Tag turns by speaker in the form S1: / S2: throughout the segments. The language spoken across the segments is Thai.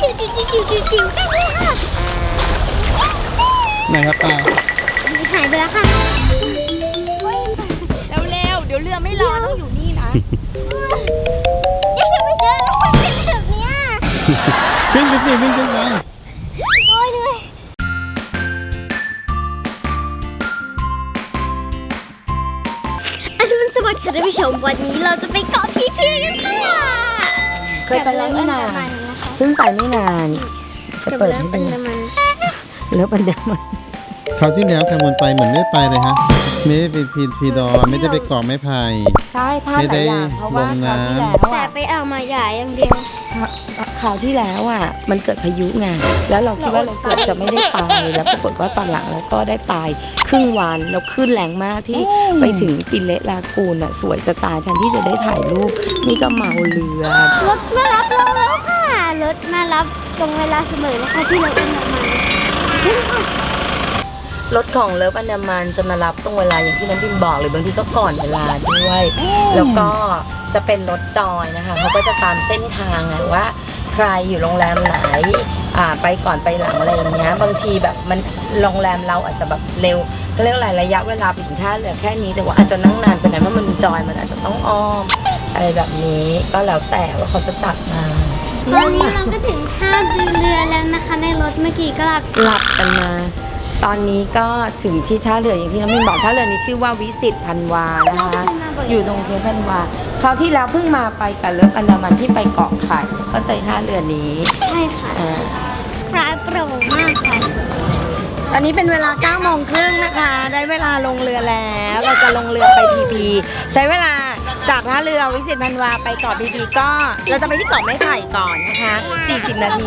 S1: จิ๋วจิ๋วจิ๋วจิ๋วจิ๋วจิ๋วได้เลยค่ะ
S2: ไหนครับปลา
S1: หายไปแล้วค่ะ
S3: เร็วๆเดี๋ยวเรือไม่รอต้องอยู่นี่นะ
S1: ยังจะไม่เจอแล้วมันเป็นแบบเนี้ย
S2: ขึ้นไปสิขึ้นขึ้นไป
S1: โอ้ยเหนื่อยอรุณสวัสดิ์ค่ะท่านผู้ชมวันนี้เราจะไปเกาะพีพีกันค่ะ
S3: เคยไปแล้วนี่นา
S1: กับเรืออัดมันนะคะ
S3: เพิ่งไปไม่นาน จะเปิดให้
S1: กับ
S3: ดู
S1: เรืออันดามัน
S3: เลิฟอันเดมัน
S2: คราวที่แล้วแคมนไปเหมือนไม่ได้ไปเลยฮะไม่ได้ไปพีพีดอไม่ได้ไปเกาะไม้ไผ่
S3: ใช่พลาดหลายอย่างเพราะว่า
S2: ไม่
S3: ค
S2: ได้
S3: ราวที่
S2: ลงน้ำ
S3: แล้ว
S1: แต่
S3: อะ
S1: ไปเอามาใหญ่อย่างเดียว
S3: คราวที่แล้วอะ มันเกิดพายุไงแล้วเราคิดว่าเราเกือบจะไม่ได้ไปแล้วปรากฏว่าตอนหลังเราก็ได้ไปครึ่งวันแล้วคลื่นแรงมากที่ไปถึงปิเลตลากูนอะสวยจะตายแทนที่จะได้ถ่ายรูปนี่ก็เมาเรือ
S1: รถมารับเราแล้วค่ะ รถมารับตรงเวลาเสมอนะคะที่เราเป็นแบบมัน
S3: รถของเลิฟอันดามันจะมารับตรงเวลาอย่างที่น้องบินบอกหรือบางทีก็ก่อนเวลาด้วย แล้วก็จะเป็นรถจอยนะคะเขาก็จะตามเส้นทางอะว่าใครอยู่โรงแรมไหนอ่าไปก่อนไปหลังอะไรอย่างเงี้ยบางทีแบบมันโรงแรมเราอาจจะแบบเร็วก็เรียกอะไรระยะเวลาไปถึงท่าเรือแค่นี้แต่ว่าอาจจะนั่งนานไปหน่อยเพราะมันจอยมันอาจจะต้องอ้อมอะไรแบบนี้ก็แล้วแต่ว่าเขาจะตัดมา
S1: ตอนนี้เราก็ถึงท่าเรือแล้วนะคะ ในรถเมื่อกี้ก็หลับ
S3: หลับกันมา ตอนนี้ก็ถึงที่ท่าเรืออย่างที่น้องมินบอกท่าเรือนี้ชื่อว่าวิสิตพันวานะคะ อยู่ตรงเทพพันวาคราวที่แล้วเพิ่งมาไปกับเลิฟอันดามันที่ไปเกาะไข่เข้าใจท่าเรือนี้
S1: ใช่ค่ะ
S3: อ่า
S1: ปลายโปร่งมากค่ะ
S3: ตอนนี้เป็นเวลา9โมงครึ่งนะคะ ได้เวลาลงเรือแล้ว เราจะลงเรือไปพีพีใช้เวลา จากท่าเรือวิสิตพันวาไปเกาะพีพีก็ เราจะไปที่เกาะไม้ไผ่ก่อนนะคะ 40 นาที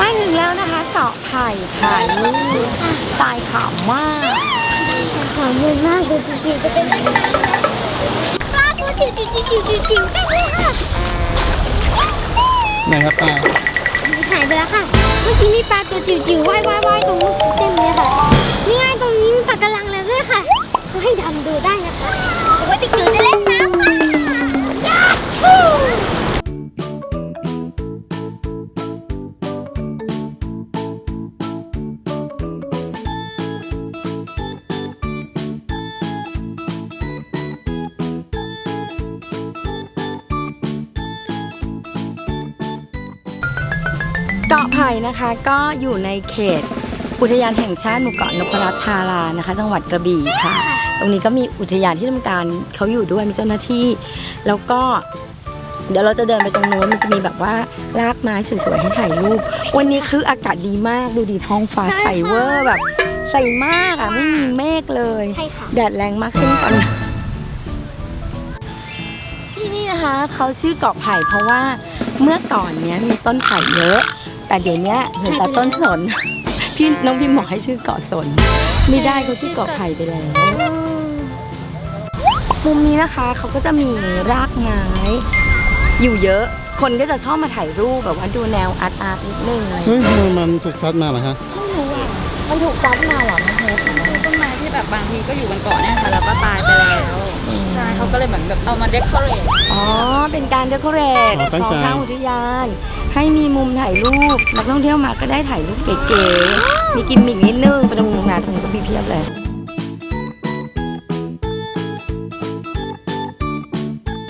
S3: มาถึงแล้วนะคะเกาะไผ่ค่ะนี่ทรายขาวมาก
S1: หอมมือมากดูจริงๆจะเป็นแบบนี้ปลาตัวจิ๋วจิ๋วจิ๋วจิ๋วจิ๋วจิ๋วได้เลยค่ะ
S2: ไหนครับปลา
S1: หายไปแล้วค่ะ เมื่อกี้มีปลาตัวจิ๋วๆว่ายว่ายว่ายตรงนู้นเต็มเลยค่ะ นี่ไงตรงนี้มีปลากระลังแล้วด้วยค่ะ ให้ดำดูได้นะคะว่าติจิ๋วจะเล่นน้ำค่ะ
S3: นะคะก็อยู่ในเขตอุทยานแห่งชาติหมู่เกาะนพรัตน์ธารานะคะ จังหวัดกระบี่ค่ะ ตรงนี้ก็มีอุทยานที่ทำการเขาอยู่ด้วยมีเจ้าหน้าที่ แล้วก็เดี๋ยวเราจะเดินไปตรงนู้นมันจะมีแบบว่ารากไม้สวยๆให้ถ่ายรูป วันนี้คืออากาศดีมากดูดีท้องฟ้าใสเวอร์แบบใสมากอะไม่มีเมฆเลย
S1: ใช่ค่ะ
S3: แดดแรงมากเช่นกันที่นี่นะคะเขาชื่อเกาะไผ่เพราะว่าเมื่อก่อนเนี้ยมีต้นไผ่เยอะ แต่เดี๋ยวเนี้ยเหลือแต่ต้นสน พี่น้องพิมบอกให้ชื่อเกาะสน ไม่ได้เขาชื่อเกาะไผ่ไปแล้ว มุมนี้นะคะเขาก็จะมีรากไม้อยู่เยอะ คนก็จะชอบมาถ่ายรูปแบบว่าดูแนวอาร์ตอาร์ตนิดนึงอะไรอย่าง
S2: เฮ้ย
S3: เงี้ย
S2: มือมันถูกพัดมาเหรอฮะ
S3: ไม่รู้อะ มันถูกซัดมาเหรอน้องเพชร
S4: ต้นไม้ที่แบบบางทีก็อยู่บนเกาะเนี่ยค่ะแล้วก็ตายไปแล้ว ใช่เขาก็เลยเหมือนแบบเอามาเดคอเรท
S3: อ๋อ เป็นการเดคอเรท
S2: อ๋อตั้ง
S3: ของ
S2: ใจ
S3: ทางอุทยาน ให้มีมุมถ่ายรูป นักท่องเที่ยวมาก็ได้ถ่ายรูปเก๋ๆ มีกิมมิกนิดนึงไปตรงนู้นนะตรงนู้นก็มีเพียบเลย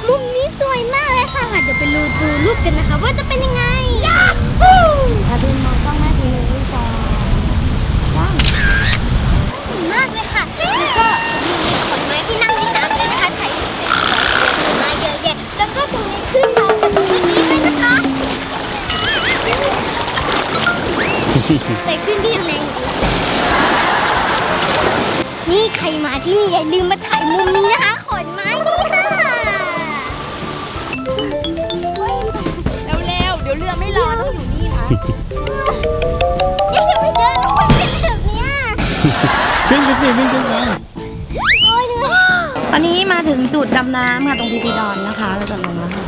S1: มุมนี้สวยมากเลยค่ะ เดี๋ยวไปดูดูรูปกันนะคะ ว่าจะเป็นยังไงยาฮู
S3: ถ้าพี่มองต้องหน้าทีนึงพี่จอว้าว
S1: สวยมากเลยค่ะ แล้วก็ ก็ตรงนี้ขึ้นเราจากตรงเมื่อกี้ด้วยนะคะ แต่ขึ้นที่ยังแรงอยู่นี่ใครมาที่นี่อย่าลืมมาถ่ายมุมนี้นะคะ ขอนไม้นี่ค่ะ
S3: เร็วๆเดี๋ยวเรือไม่รอต้องอยู่นี่นะ
S1: ยังไม่เจอแล้วมันเป็นแบบเนี้ย
S2: ขึ้นไปสิขึ้นขึ้นไป
S1: โอ้ยเหนื่อย
S3: ตอนนี้มาถึงจุดดำน้ำค่ะตรงพีพีดอนนะคะเราจะลงแล้วค่ะ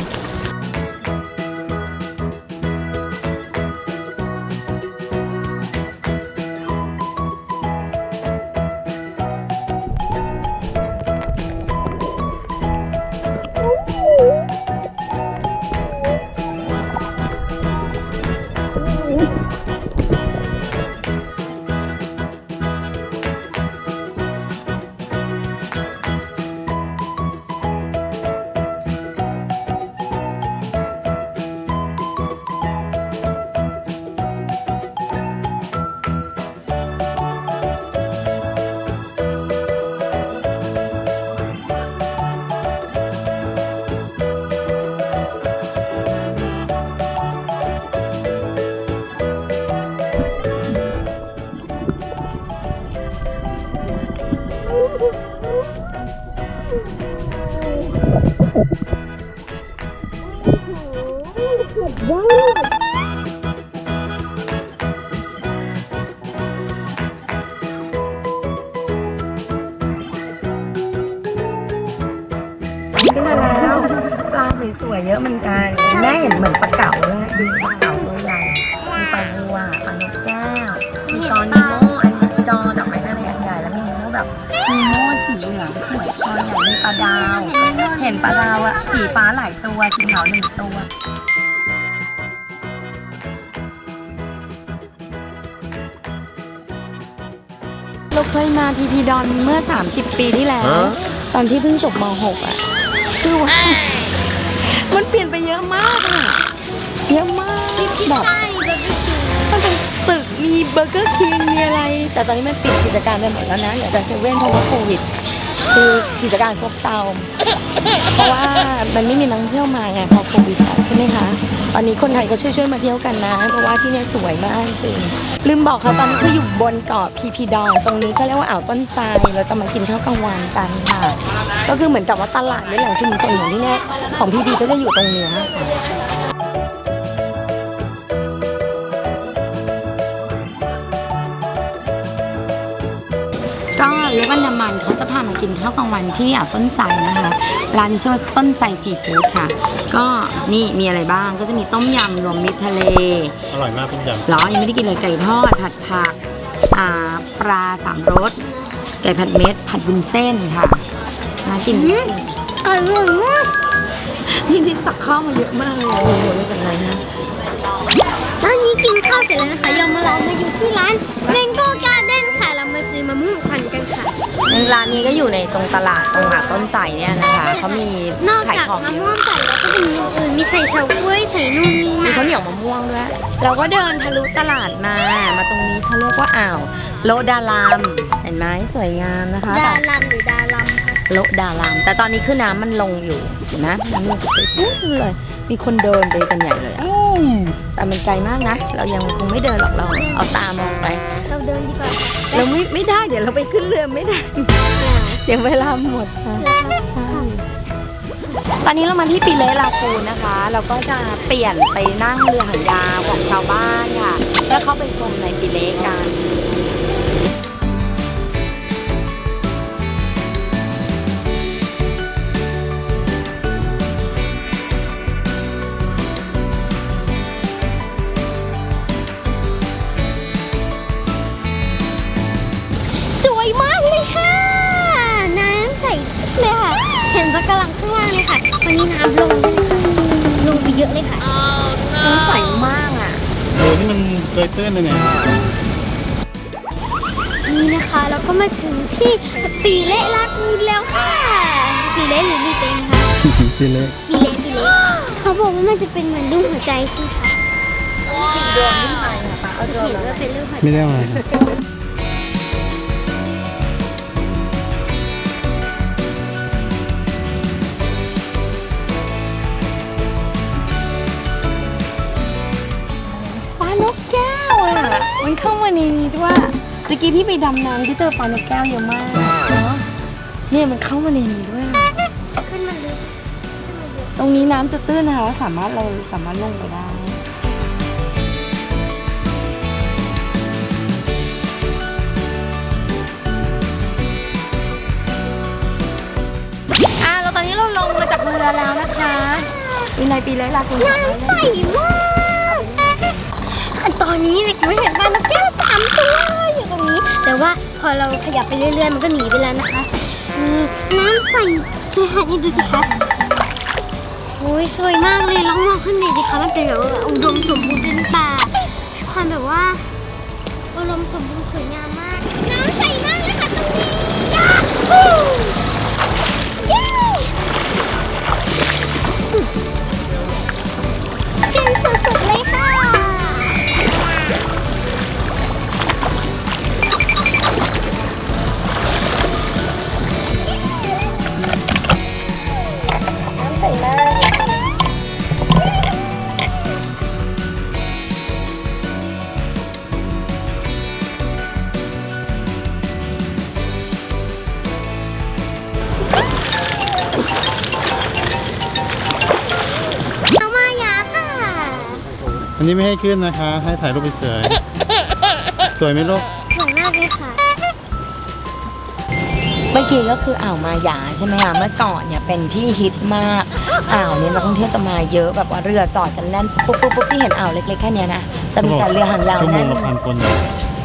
S3: ขึ้นมาแล้วปลาสวยๆเยอะเหมือนกันแม่เห็นเหมือนปลาเก๋าเลยดูปลาเก๋าตัวใหญ่มีปลาบัวปลานกแก้วมีตอนนีโมอันนี้จอดอกไม้นาเรศใหญ่แล้วมีนีโมแบบนีโมสีเหลืองสวยตอนใหญ่มีปลาดาว เห็นปลาดาวอะสีฟ้าหลายตัวสีขาวหนึ่งตัวเราเคยมาพีพีดอนเมื่อ 30 ปีที่แล้ว ตอนที่เพิ่งจบม .6 อะ คือว่ามันเปลี่ยนไปเยอะมากอะเยอะมากแบบ
S1: ใช่รถดิคิว
S3: มันเป็นตึกมีเบอร์เกอร์คิงมีอะไร แต่ตอนนี้มันปิดกิจการไปหมดแล้วนะเหลือแต่เซเว่นเพราะว่าโควิด คือกิจการซบเซาเพราะว่ามันไม่มีนักท่องเที่ยวมาไงพอโควิดอะใช่ไหมคะ ตอนนี้คนไทยก็ช่วยๆมาเที่ยวกันนะ เพราะว่าที่เนี่ยสวยมากจริง ลืมบอกค่ะตอนนี้คืออยู่บนเกาะพีพีดอนตรงนี้ก็เรียกว่าอ่าวต้นทราย เราจะมากินข้าวกลางวันกันค่ะ ก็คือเหมือนกับว่าตลาดหรือแหล่งชุมชนของที่เนี่ยของพีพีก็จะอยู่ตรงเนี้ยค่ะ เล็กวันดามันเขาจะพามากินข้าวกลางวันที่อ่าวต้นไทรนะคะ ร้านนี้ชื่อว่าต้นไทรซีฟู้ดค่ะ ก็นี่มีอะไรบ้างก็จะมีต้มยำรวมมิตรทะเล
S2: อร่อยมากต้มยำ
S3: เหรอยังไม่ได้กินเลยไก่ทอดผัดผักอ่าปลาสามรสไก่ผัดเม็ด ผัดบุญเส้นค่ะน่ากินจริง
S1: อร่อยมาก
S3: ๆนี่นี่ตักข้าวมาเยอะมากเลยอะโอ้โหมาจากไหนนะ
S1: ตอนนี้กินข้าวเสร็จแล้วนะคะเรามาเรามาอยู่ที่ร้านเ a งโก้การ์เด้นค่ะเรามา ซื้อมะม่วงพันธุ์กันค่ะ
S3: ร้านนี้ก็อยู่ในตรงตลาดตรงอ่าวต้นไทรเนี่ยนะคะเขามี
S1: นอก
S3: ขาย
S1: จาก
S3: ของ
S1: มะ
S3: เย
S1: ม่ว
S3: อะ
S1: งใส่แล้วก็จะมีอย่างอื่นมีใส่เฉาก๊วยใส่นู่นนี่
S3: มี
S1: นั่น
S3: ข้าวเหนียวมะม่วงด้วยเราก็เดินทะลุตลาดมา มาตรงนี้เขาเรียกว่าอ่าวโลดารามเห็นไหมสวยงามนะคะ
S1: ดา
S3: แต่
S1: ลัมหรือดาลัมค่ะ
S3: โลดาราม แต่ตอนนี้คือน้ำมันลงอยู่เห็นไหมน้ำลงไปปุ๊บเลย มีคนเดินไปกันใหญ่เลยอะ แต่มันไกลมากนะ เรายังคงไม่เดินหรอกเราเอาตามองไป
S1: เราเดินดีกว่าค่ะ
S3: เราไม่ไม่ได้เดี๋ยวเราไปขึ้นเรือไม่ได้ เดี๋ยวเวลาหมดค่ะใช่ตอนนี้เรามาที่ปิเลลากูนนะคะ เราก็จะเปลี่ยนไปนั่งเรือหางยาวของชาวบ้านค่ะ แล้วเข้าไปชมในปิเลกัน
S1: นี่
S3: มั
S2: นเคยตื้นเลยเนี่ย
S1: นี่นะคะเราก็มาถึงที่ปีเละลากูนแล้วค่ะปีเละหรือปีเต็งคะ
S2: ทีเล็ก
S1: ปีเละปีเละเขาบอกว่ามันจะเป็นเหมือนรูปหัวใจใช่ไหมคะ
S3: โดนขึ้นไปค่ะเอา
S1: จะ
S3: โดน
S1: เห็นว่าเป็นรูปหัวใจ
S2: ไม่ได้มา
S3: มันเข้ามาในนี้ด้วยเมื่อกี้ที่ไปดำน้ำที่เจอปลานกแก้วเยอะมากเนาะเนี่ยมันเข้ามาในนี้ด้วย
S1: ขึ้นมาเลย
S3: ตรงนี้น้ำจะตื้นนะคะสามารถเราสามารถลงไปได้อะแล้วตอนนี้เราลงมาจากเรือแล้วนะคะวินัยปีเลยลาคุณ
S1: น้ำใสมากอันตอนนี้เนี่ยจะไม่เห็นปลานกแก้วสามตัวอยู่ตรงนี้ แต่ว่าพอเราขยับไปเรื่อยๆ มันก็หนีไปแล้วนะคะนี่น้ำใสคือหาดนี่ดูสิคะโอ้ยสวยมากเลยลองมองขึ้นหน่อยดิคะมันเป็นแบบว่าอุดมสมบูรณ์เป็นป่าความแบบว่าอุดมสมบูรณ์สวยงามมากน้ำใสมากเลยค่ะตรงนี้ยาฮู
S2: อันนี้ไม่ให้ขึ้นนะคะ ให้ถ่ายรูปเฉยๆสวยไหมลูก
S1: สวยมากเลยค่ะ
S3: เมื่อกี้ก็คืออ่าวมาหยาใช่ไหมคะเมื่อก่อนเนี่ยเป็นที่ฮิตมากอ่าวเนี่ยนักท่องเที่ยวจะมาเยอะแบบว่าเรือจอดกันแน่นปุ๊บปุ๊บปุ๊บที่เห็นอ่าวเล็กๆแค่เนี้ยนะจะมีแต่เรือหางยาว
S2: ชั่วโม
S3: แน่
S2: ง
S3: น
S2: ละพันคนเลย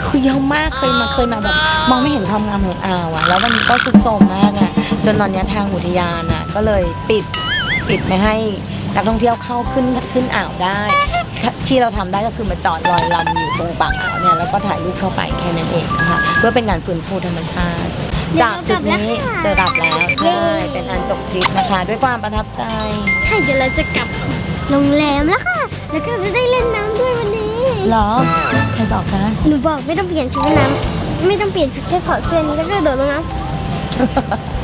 S3: คือเยอะมากเคยมาเคยมาแบบมองไม่เห็นความงามของอ่าวอะแล้วมันก็สุดโทรมมากอะจนตอนเนี้ยทางอุทยานอะก็เลยปิดปิดไม่ให้นักท่องเที่ยวเข้าขึ้นขึ้นอ่าวได้ ที่เราทำได้ก็คือมาจอดลอยลำอยู่ตรงปากอ่าวเนี่ยแล้วก็ถ่ายรูปเข้าไปแค่นั้นเองนะคะเพื่อเป็นการฟื้นฟูธรรมชาติ จากจุดนี้จะกลับแล้วใช่เป็นอันจบทริปนะคะ ด้วยความประทับใจ
S1: ใช่เดี๋ยวเราจะกลับโรงแรมแล้วค่ะ แล้วก็จะได้เล่นน้ำด้วยวันนี้
S3: เหรอใครบอกคะ
S1: หนูบอกไม่ต้องเปลี่ยนชุดว่ายน้ำไม่ต้องเปลี่ยนชุดแค่ถอดเสื้อนี้แล้วก็โดดลงน้ำ